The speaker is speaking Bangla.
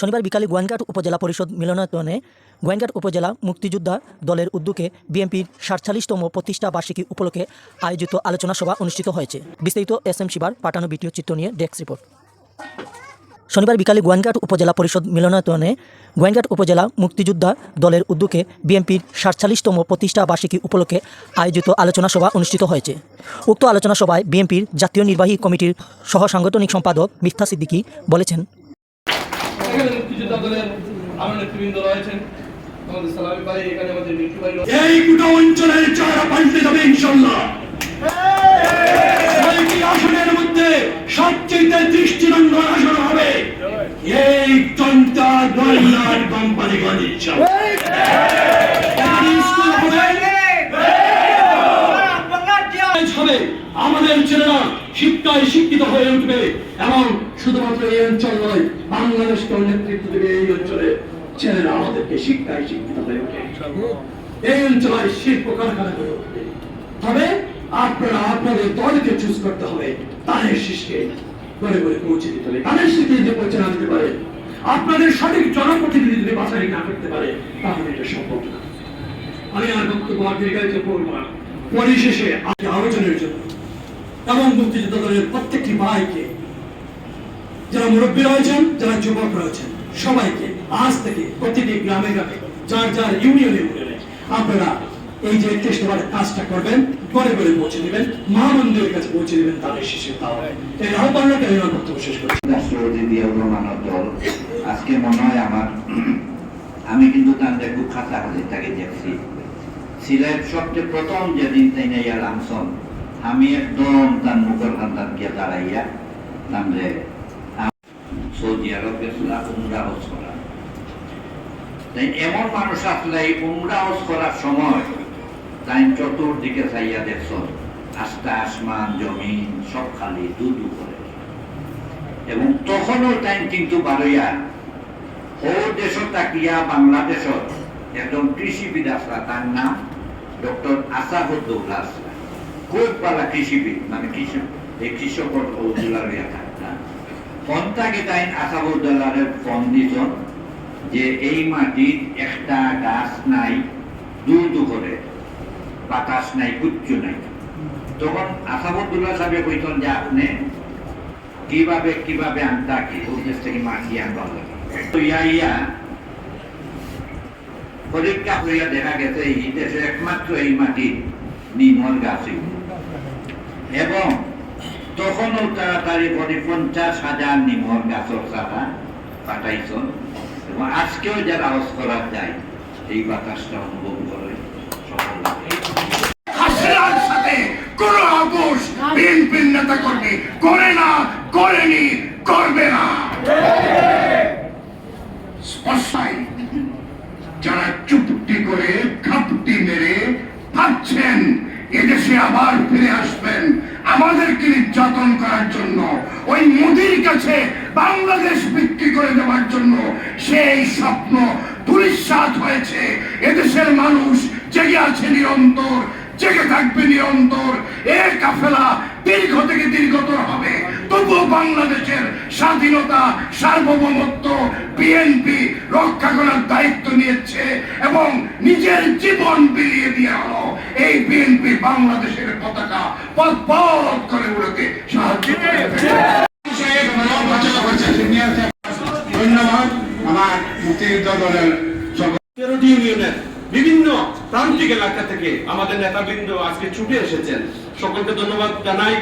শনিবার বিকালে গোয়েনঘাট উপজেলা পরিষদ মিলনায়তনে গোয়েনঘাট উপজেলা মুক্তিযোদ্ধা দলের উদ্যোগে বিএনপির সাতচল্লিশতম প্রতিষ্ঠা বার্ষিকী উপলক্ষে আয়োজিত আলোচনা সভা অনুষ্ঠিত হয়েছে। বিস্তারিত এস এম শিবার পাঠানো ভিডিও চিত্র নিয়ে ডেস্ক রিপোর্ট। শনিবার বিকালে গোয়াইনঘাট উপজেলা পরিষদ মিলনায়তনে গোয়াইনঘাট উপজেলা মুক্তিযোদ্ধা দলের উদ্যোগে বিএনপির সাতচল্লিশতম প্রতিষ্ঠা বার্ষিকী উপলক্ষে আয়োজিত আলোচনা সভা অনুষ্ঠিত হয়েছে উক্ত আলোচনা সভায় বিএনপির জাতীয় নির্বাহী কমিটির সহ সাংগঠনিক সম্পাদক মিথ্যা সিদ্দিকী বলেছেন। এই গোটা অঞ্চলের পাল্টে যাবে ইনশাল্লাহ আসনের মধ্যে সবচেয়ে হবে কলেজ হবে আমাদের ছেলেরা শিক্ষায় শিক্ষিত হয়ে উঠবে এবং শুধুমাত্র এই অঞ্চল নয় বাংলাদেশকে নেতৃত্ব দেবে এই অঞ্চলে ছেলেরা আমাদেরকে শিক্ষায় শিক্ষিত হয়ে উঠে এই অঞ্চলে শিল্প কারখানা গড়ে উঠবে তবে আপনারা আপনাদের দলকে চুজ করতে হবে তাদের শিষ্যকে ঘরে ঘরে পৌঁছে দিতে হবে তাদের শিখে যদি পৌঁছে দিতে পারে আপনাদের সঠিক জনপ্রতিনিধি যদি বাছাই না করতে পারে, তাহলে এটা সম্ভব না। আমি আর বক্তব্য আর দীর্ঘায়িত করব না। পরিশেষে আজকে আলোচনার জন্য এবং মুক্তিযোদ্ধা দলের প্রত্যেকটি ভাইকে, যারা মুরব্বী রয়েছেন, যারা যুবক রয়েছেন, সবাইকে আজ থেকে প্রতিটি গ্রামে গ্রামে, যার যার ইউনিয়নে ইউনিয়নে আপনারা এই যে নম্বর কাজটা করবেন, ঘরে ঘরে পৌঁছে দিবেন মহামন্দিরের কাছে পৌঁছে দিবেন, তাদের শিশু তাও এই আহ্বান রেখে আমি আমার বক্তব্য শেষ করছি। আজকে মনে হয় আমার, আমি কিন্তু তাদের খুব কাছাকাছি তাকে দেখছি সিলেট সবচেয়ে প্রথম যেদিন তাই না ইয়ার আনসন আমি একদম তার মুখের খান্দান গিয়ে দাঁড়াইয়া নামলে সৌদি আরব গেছিলাম উমরা হজ করা তাই এমন মানুষ আসলে এই উমরা হজ করার সময় তাই চতুর্দিকে চাইয়া দেখছেন আস্তা আসমান, জমিন সব খালি দু দু করে। এবং তখনও তাই কিন্তু বারইয়া ও দেশ তাকিয়া বাংলাদেশত একজন তার নাম ডক্টর কৃষিবিদ? মানে কৃষক, এই দিছন যে এই মাটির একটা গাছ নাই দূর দূর করে বাতাস নাই, কুচ্ছু নাই। তখন আসাদুল্লাহ সাহেব কইতন যে, আপনি কীভাবে কীভাবে আনতা কি? দেশ থেকে মাটি আনবা লাগে। তো ইয়া ইয়া। পরীক্ষা করিয়া দেখা গেছে, এই দেশে একমাত্র এই মাটি নিমর গাছই এবং তখনও তাড়াতাড়ি করে পঞ্চাশ হাজার নিমর গাছর চারা পাঠাইছন এবং আজকেও যারা হজ করা যায়, এই বাতাসটা অনুভব করে কোন করে না করেনি করবে না। স্পষ্টাই যারা চুপটি করে খাপটি মেরে ভাবছেন এদেশে আবার ফিরে আসবেন। আমাদেরকে নির্যাতন করার জন্য, ওই মোদির কাছে বাংলাদেশ বিক্রি করে দেওয়ার জন্য সেই স্বপ্ন হয়েছে। এদেশের মানুষ জেগে আছে নিরন্তর, জেগে থাকবে নিরন্তর। কাফেলা দীর্ঘ থেকে দীর্ঘতর হবে। তবুও বাংলাদেশের স্বাধীনতা সার্বভৌমত্ব বিএনপি রক্ষা করার দায়িত্ব নিয়েছে এবং নিজের জীবন বিলিয়ে হলো এই বিএনপি বাংলাদেশের পতাকা পথ করে উড়তে সাহায্য বিভিন্ন প্রান্তিক এলাকা থেকে আমাদের নেতাবৃন্দ আজকে ছুটে এসেছেন। সকলকে ধন্যবাদ জানাই।